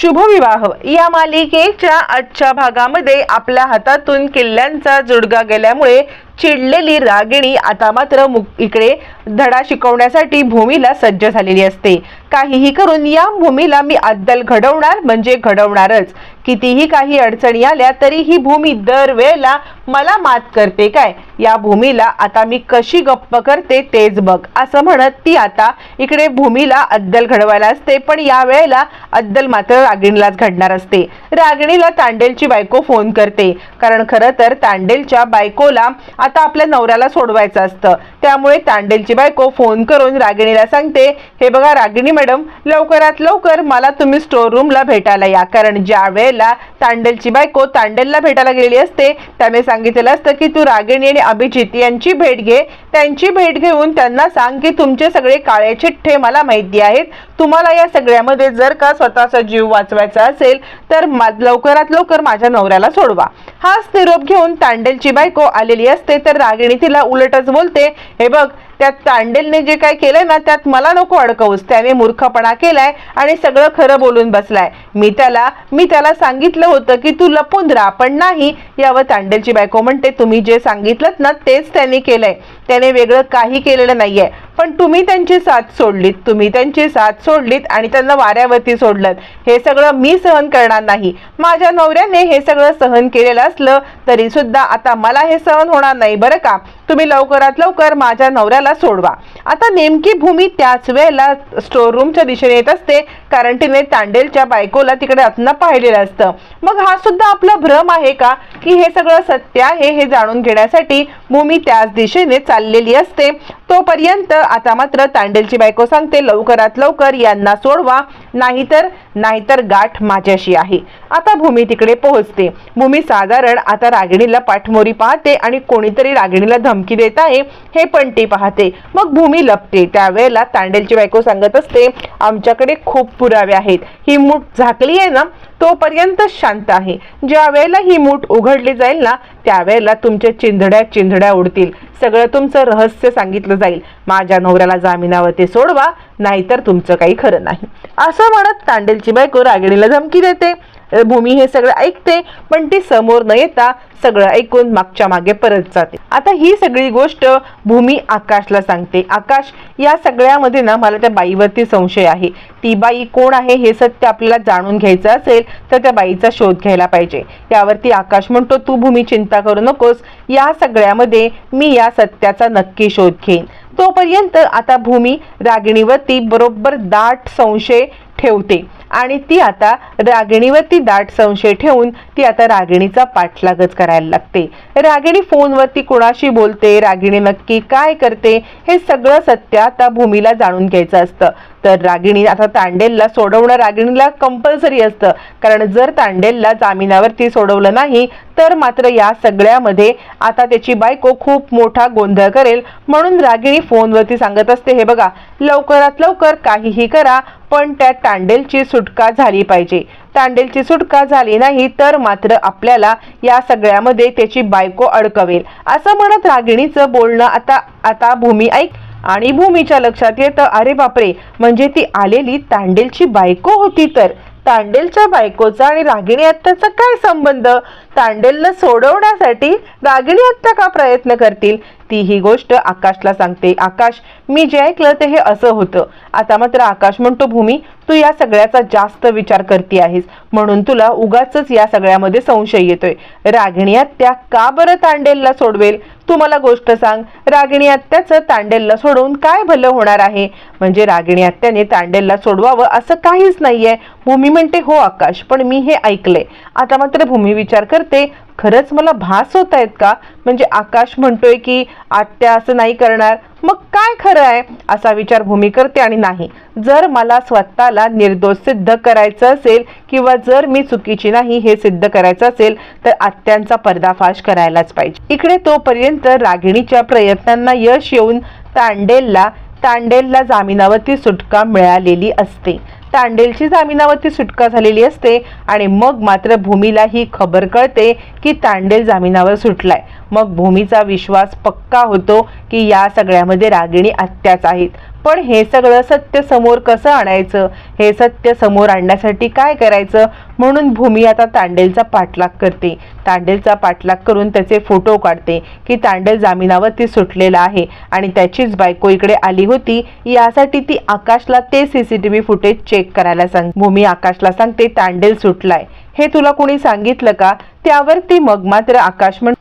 शुभविवाह. या मालिकेच्या आजच्या भागामध्ये आपल्या हातातून किल्ल्यांचा जुडगा गेल्यामुळे चिडलेली रागिणी आता मात्र इकडे धडा शिकवण्यासाठी भूमीला सज्ज झालेली असते. काहीही करून या भूमीला मी अद्दल घडवणार म्हणजे घडवणारच. कितीही काही अडचणी आल्या तरी ही भूमी दरवेळेला मला मात करते काय? या भूमीला आता मी कशी गप्प करते तेच बघ. असं म्हणत ती आता इकडे भूमीला अद्दल घडवायला असते पण या वेळेला अद्दल मात्र रागिणीलाच घडणार असते. रागिणीला तांडेलची बायको फोन करते. कारण खरं तर तांडेलच्या बायकोला आता आपल्या नवऱ्याला सोडवायचं असतं. त्यामुळे तांडेलची बायको फोन करून रागिणीला सांगते हे बघा रागिणी मॅडम लवकरात लवकर मला तुम्ही स्टोर रूमला भेटायला या. कारण ज्या वेळेला तांडेलची बायको तांडेलला भेटायला गेलेली असते त्याने सांगितलेलं असतं की तू रागिणी आणि अभिजित यांची भेट घे. त्यांची भेट घेऊन त्यांना सांग की तुमचे सगळे काळे चिठ्ठे मला माहिती आहेत. तुम्हाला या सगळ्यामध्ये जर का स्वतःचा जीव वाचवायचा असेल तर लवकरात लवकर माझ्या नवऱ्याला सोडवा. हाच निरोप घेऊन तांडेलची बायको आलेली असते तर रागिणी तिला उलटच बोलते हे बघ त्यात तांडेलने जे काय केलंय ना त्यात मला नको अडकवूस. त्याने मूर्खपणा केलाय आणि सगळं खरं बोलून बसलाय. मी त्याला मी त्याला सांगितलं होतं की तू लपून राहा पण नाही. यावर तांडेलची बायको म्हणते तुम्ही जे सांगितलं ना तेच त्याने केलंय. त्याने वेगळं काही केलेलं नाहीये. पण तुम्ही त्यांची साथ सोडलीत. तुम्ही त्यांची साथ सोडलीत आणि त्यांना वाऱ्यावरती सोडलं हे सगळं मी सहन करणार नाही. माझ्या नवऱ्याने हे सगळं सहन केलेलं असलं तरी सुद्धा आता मला हे सहन होणार नाही बरं का? तुम्ही लवकरात लवकर माझ्या नवऱ्याला सोडवा. आता नेमकी भूमी त्याच वेळेला स्टोर रूमच्या दिशेने येत असते कारण तिने तांडेलच्या बायकोला तिकडे आतना पाहिलेलं असतं. मग हा सुद्धा आपला भ्रम आहे का? की हे सगळं सत्य आहे हे जाणून घेण्यासाठी भूमी त्याच दिशेने चाललेली असते. तोपर्यंत आता मात्र तांडेलची बायको सांगते लवकरात लवकर यांना सोडवा नाहीतर नाहीतर गाठ माझ्याशी आहे. आता भूमी तिकडे पोहोचते. भूमी साधारण आता रागिणीला पाठमोरी पाहते आणि कोणीतरी रागिणीला धमकी देत आहे हे पण ती पाहते. मग भूमी लपते. त्यावेळेला तांडेलची बायको सांगत असते आमच्याकडे खूप पुरावे आहेत. ही मूठ झाकली आहे ना तोपर्यंत शांत आहे. ज्या वेळेला ही मूठ उघडली जाईल ना त्यावेळेला तुमच्या चिंधड्या चिंधड्या उडतील. सगळं तुमचं रहस्य सांगितलं जाईल. माझ्या नवऱ्याला जामिनावरती सोडवा नाहीतर तुमचं काही खरं नाही. असं म्हणत तांडेलची बायको रागिणीला धमकी देते. भूमी हे सगळं ऐकते पण ती समोर न येता सगळं ऐकून मागच्या मागे परत जाते. आता ही सगळी गोष्ट भूमी आकाशला सांगते. आकाश या सगळ्यामध्ये ना मला त्या बाईवरती संशय आहे. ती बाई कोण आहे हे सत्य आपल्याला जाणून घ्यायचं असेल तर त्या बाईचा शोध घ्यायला पाहिजे. यावरती आकाश म्हणतो तू भूमी चिंता करू नकोस. या सगळ्यामध्ये मी या सत्याचा नक्की शोध घेईन. तोपर्यंत आता भूमी रागिणीवरती बरोबर दाट संशय ठेवते. आणि ती आता रागिणीवरती दाट संशय ठेवून ती आता रागिणीचा पाठलागच करायला लागते. रागिणी फोनवरती कुणाशी बोलते? रागिणी नक्की काय करते? हे सगळं सत्य आता भूमीला जाणून घ्यायचं असतं. तर रागिणी आता तांडेलला सोडवणं रागिणीला कंपल्सरी असतं. कारण जर तांडेलला जामिनावरती सोडवलं नाही तर मात्र या सगळ्यामध्ये आता त्याची बायको खूप मोठा गोंधळ करेल म्हणून रागिणी फोनवरती सांगत असते हे बघा लवकरात लवकर काहीही करा पण त्या तांडेलची सुटका झाली पाहिजे. तांडेलची सुटका झाली नाही तर मात्र आपल्याला या सगळ्यामध्ये त्याची बायको अडकवेल. असं म्हणत रागिणीचं बोलणं आता आता भूमी ऐक आणि भूमीच्या लक्षात येतं अरे बापरे म्हणजे ती आलेली तांडेलची बायको होती तर? तांडेलच्या बायकोचा आणि रागिणी आत्याचा काय संबंध? तांडेलला सोडवण्यासाठी रागिणी आत्या का प्रयत्न करतील? ती ही गोष्ट आकाशला सांगते आकाश मी जे ऐकलं ते हे असं होतं. आता मात्र आकाश म्हणतो भूमी तू या सगळ्याचा जास्त विचार करते आहेस. म्हणून तुला उगाच या सगळ्यामध्ये संशय येतोय. रागिणी आत्या का बरं तांडेलला सोडवेल? तू मला गोष्ट सांग. रागिणी आत्याचं तांडेलला सोडवून काय भलं होणार आहे? म्हणजे रागिणी आत्याने तांडेलला सोडवावं असं काहीच नाहीये. भूमी म्हणते हो आकाश पण मी हे ऐकलंय. आता मात्र भूमी विचार करते खरंच मला भास होत आहेत का? म्हणजे आकाश म्हणतोय की आत्या असं नाही करणार. मग काय खरं आहे? असा विचार भूमी करते आणि नाही. जर मला स्वतःला निर्दोष सिद्ध करायचं असेल किंवा जर मी चुकीची नाही हे सिद्ध करायचं असेल तर आत्यांचा पर्दाफाश करायलाच पाहिजे. इकडे तोपर्यंत रागिणीच्या प्रयत्नांना यश येऊन तांडेलला तांडेलला जामिनावरती सुटका मिळालेली असते. तांडेलची जामिनावरती सुटका झालेली असते आणि मग मात्र भूमीला ही खबर कळते की तांडेल जामिनावर सुटलाय. मग भूमीचा विश्वास पक्का होतो की या सगळ्यामध्ये रागिणी आत्याच आहेत. पण हे सगळं सत्य समोर कसं आणायचं? हे सत्य समोर आणण्यासाठी काय करायचं? म्हणून भूमी आता तांडेलचा पाठलाग करते. तांडेलचा पाठलाग करून त्याचे फोटो काढते की तांडेल जामिनावरती सुटलेला आहे आणि त्याचीच बायको इकडे आली होती. यासाठी ती आकाशला ते सीसीटीव्ही फुटेज चेक करायला सांग भूमी आकाशला सांगते तांडेल सुटलाय. हे तुला कोणी सांगितलं का? त्यावर ती मग मात्र आकाश म्हण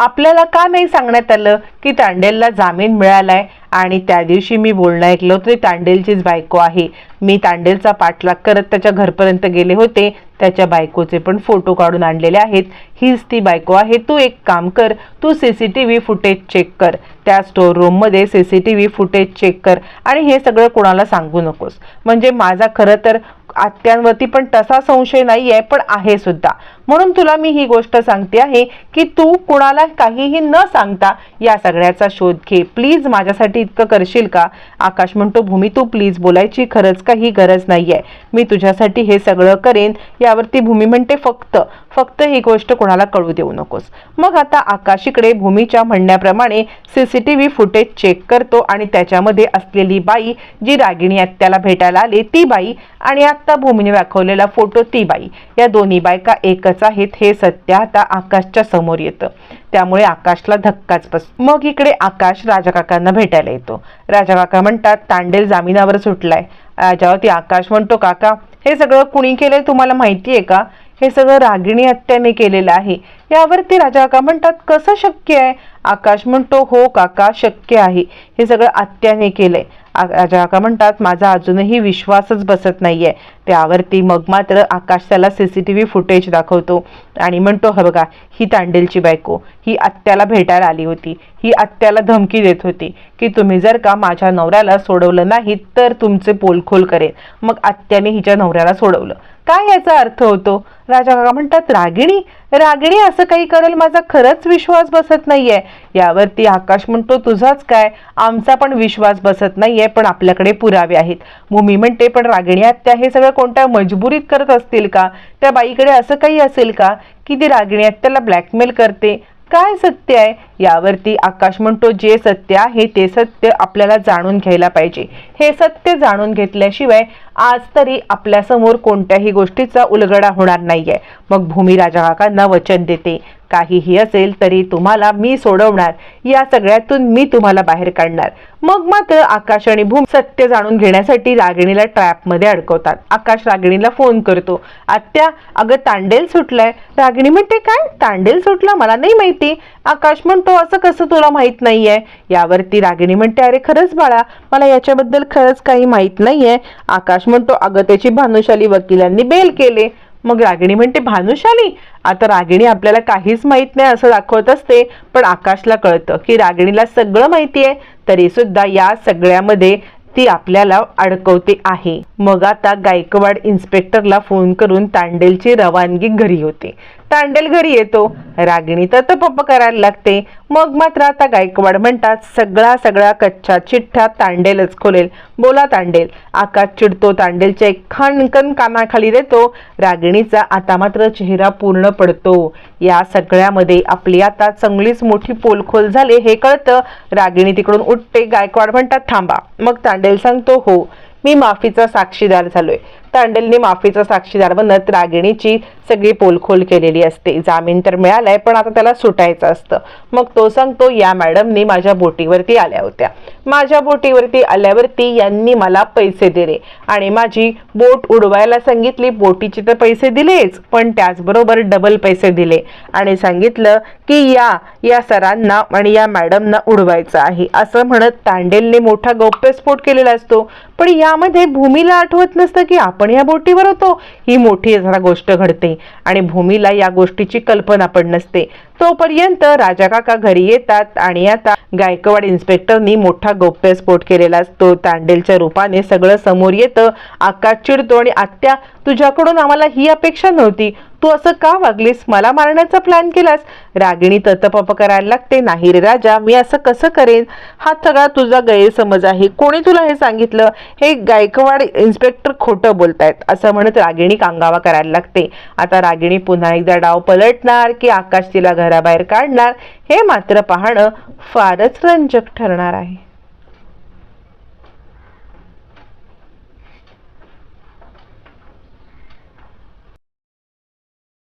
आपल्याला का नाही सांगण्यात आलं की तांडेलला जामीन मिळालाय? आणि त्या दिवशी मी बोलणं ऐकलं होतं ती तांडेलचीच बायको आहे. मी तांडेलचा पाठलाग करत त्याच्या घरपर्यंत गेले होते. त्याच्या बायकोचे पण फोटो काढून आणलेले आहेत. हीच ती बायको आहे. तू एक काम कर तू C C T V footage check कर. त्या स्टोर रूममध्ये C C T V footage check कर. आणि हे सगळं कोणाला सांगू नकोस. म्हणजे माझा खरं तर आत्यांवरती पण तसा संशय नाही आहे पण आहे सुद्धा. म्हणून तुला मी ही गोष्ट सांगते आहे की तू कुणाला काहीही न सांगता या सगळ्याचा शोध घे. प्लीज माझ्यासाठी इतकं करशील का? आकाश म्हणतो भूमी तू प्लीज बोलायची खरंच काही गरज नाही आहे मी तुझ्यासाठी हे सगळं करेन. यावरती भूमी म्हणते फक्त फक्त ही गोष्ट कोणाला कळू देऊ नकोस. मग आता आकाश इकडे भूमीच्या म्हणण्याप्रमाणे सीसीटीव्ही फुटेज चेक करतो आणि त्याच्यामध्ये असलेली बाई जी रागिणी आत्याला भेटायला आली ती बाई आणि आत्ता भूमीने दाखवलेला फोटो ती बाई. या दोन्ही बायका एकच आहेत हे सत्य आता आकाशच्या समोर येतं. त्यामुळे आकाशला धक्काच बस. मग इकडे आकाश राजा काकांना भेटायला येतो. राजा काका म्हणतात तांडेल जामिनावर सुटलाय. राजावरती आकाश म्हणतो काका हे सगळं कुणी केलंय तुम्हाला माहिती आहे का? हे सगळं रागिणी हत्याने केलेलं आहे. यावरती राजा काका म्हणतात कसं शक्य आहे? आकाश म्हणतो हो काका शक्य आहे. हे सगळं आत्याने केलंय. आ- म्हणतात माझा अजूनही विश्वासच बसत नाहीये. त्यावरती मग मात्र आकाश त्याला सीसीटीव्ही फुटेज दाखवतो आणि म्हणतो हा बघा ही तांडेलची बायको ही आत्याला भेटायला आली होती. ही आत्याला धमकी देत होती की तुम्ही जर का माझ्या नवऱ्याला सोडवलं नाही तर तुमचे पोलखोल करेन मग आत्याने हिच्या नवऱ्याला सोडवलं. काय याचा अर्थ होतो? राजा काका म्हणतात रागिणी रागिणी असं काही करेल माझा खरंच विश्वास बसत नाहीये. यावरती आकाश म्हणतो तुझाच काय? आमचा पण विश्वास बसत नाहीये पण आपल्याकडे पुरावे आहेत. भूमी म्हणते पण रागिणी आत्या हे सगळं कोणत्या मजबुरीत करत असतील का? त्या बाईकडे असं काही असेल का? की ती रागिणी त्याला ब्लॅकमेल करते. काय सत्य आहे? यावरती आकाश म्हणतो जे सत्य आहे ते सत्य आपल्याला जाणून घ्यायला पाहिजे. हे सत्य जाणून घेतल्याशिवाय आज तरी आपल्यासमोर कोणत्याही गोष्टीचा उलगडा होणार नाहीये. मग भूमी राजा काकांना वचन देते. काहीही असेल तरी तुम्हाला मी सोडवणार. या सगळ्यातून मी तुम्हाला बाहेर काढणार. मग मात्र आकाश आणि भूम सत्य जाणून घेण्यासाठी रागिणीला ट्रॅपमध्ये अडकवतात. आकाश रागिणीला फोन करतो. आत्या अगं तांडेल सुटलाय. रागिणी म्हणते काय? तांडेल सुटला? मला नाही माहिती. आकाश म्हणतो असं कसं तुला माहीत नाहीये? यावरती रागिणी म्हणते अरे खरंच बाळा मला याच्याबद्दल खरंच काही माहीत नाहीये. आकाश म्हणतो अगं त्याची भानुशाली वकिलांनी बेल केले. मग रागिणी म्हणते भानुशाली आता रागिणी आपल्याला काहीच माहीत नाही असं दाखवत असते पण आकाशला कळतं की रागिणीला सगळं माहिती आहे तरी सुद्धा या सगळ्यामध्ये ती आपल्याला अडकवते आहे. मग आता गायकवाड इन्स्पेक्टरला फोन करून तांडेलची रवानगी घरी होते. तांडेल घरी येतो. रागिणी तर पप्प करायला लागते. मग मात्र आता गायकवाड म्हणतात सगळा सगळा कच्चा चिठ्ठा तांडेलच खोलेल. बोला तांडेल. आकाश चिडतो तांडेलच्या एक कानाखाली देतो. रागिणीचा आता मात्र चेहरा पूर्ण पडतो. या सगळ्यामध्ये आपली आता चांगलीच मोठी पोलखोल झाले हे कळतं. रागिणी तिकडून उठते गायकवाड म्हणतात थांबा. मग तांडेल सांगतो हो मी माफीचा साक्षीदार झालोय. तांडेलने माफीचा साक्षीदार बनत रागिणीची सगळी पोलखोल केलेली असते. जामीन तर मिळालाय पण आता त्याला सुटायचं असतं. मग तो सांगतो या मॅडमनी माझ्या बोटीवरती आल्या होत्या. माझ्या बोटीवरती आल्यावरती यांनी मला पैसे दिले आणि माझी बोट उडवायला सांगितली. बोटीचे तर पैसे दिलेच पण त्याचबरोबर डबल पैसे दिले आणि सांगितलं की या या सरांना आणि या मॅडमना उडवायचं आहे. असं म्हणत तांडेलने मोठा गौप्यस्फोट केलेला असतो. पण यामध्ये भूमीला आठवत नसतं की आपण आपण या बोटीवर होतो. ही मोठी जरा गोष्ट घडते आणि भूमीला या गोष्टीची कल्पना पण नसते. तोपर्यंत राजा काका घरी येतात आणि आता गायकवाड इन्स्पेक्टरनी मोठा गौप्यस्फोट केलेला असतो. तांडेलच्या रूपाने सगळं समोर येतं. आकाश चिडतो आणि आत्या तुझ्याकडून आम्हाला ही अपेक्षा नव्हती. तू असं का वागलीस? मला मारण्याचा प्लॅन केलास. रागिणी ततपप करायला लागते. नाही रे राजा मी असं कसं करेन? हा सगळा तुझा गैरसमज आहे. कोणी तुला हे सांगितलं? हे गायकवाड इन्स्पेक्टर खोटं बोलतायत. असं म्हणत रागिणी कांगावा करायला लागते. आता रागिणी पुन्हा एकदा डाव पलटणार की आकाश तिला घर घराबाहेर काढणार हे मात्र पाहणं फारच रंजक ठरणार आहे.